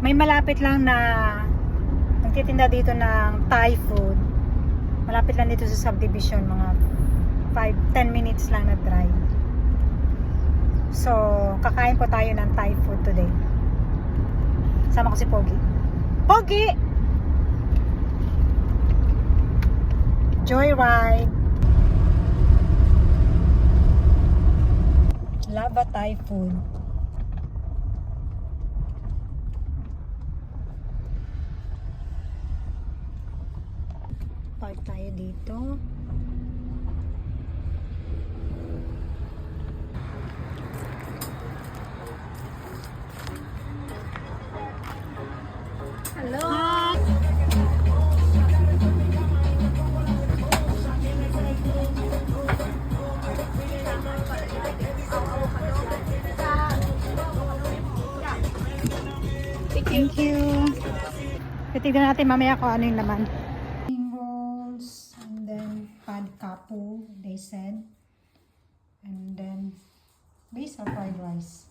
May malapit lang na nagtitinda dito ng Thai food. Malapit lang dito sa subdivision, mga 5-10 minutes lang na drive. So, kakain po tayo ng Thai food today. Sama ko si Pogi. Pogi! Joyride! Lava Thai food. Park tayo dito. Hello. Thank you. Titignan natin mamaya kung ano yung laman. Spring rolls, and then pad kapu, they said. And then, base or fried rice.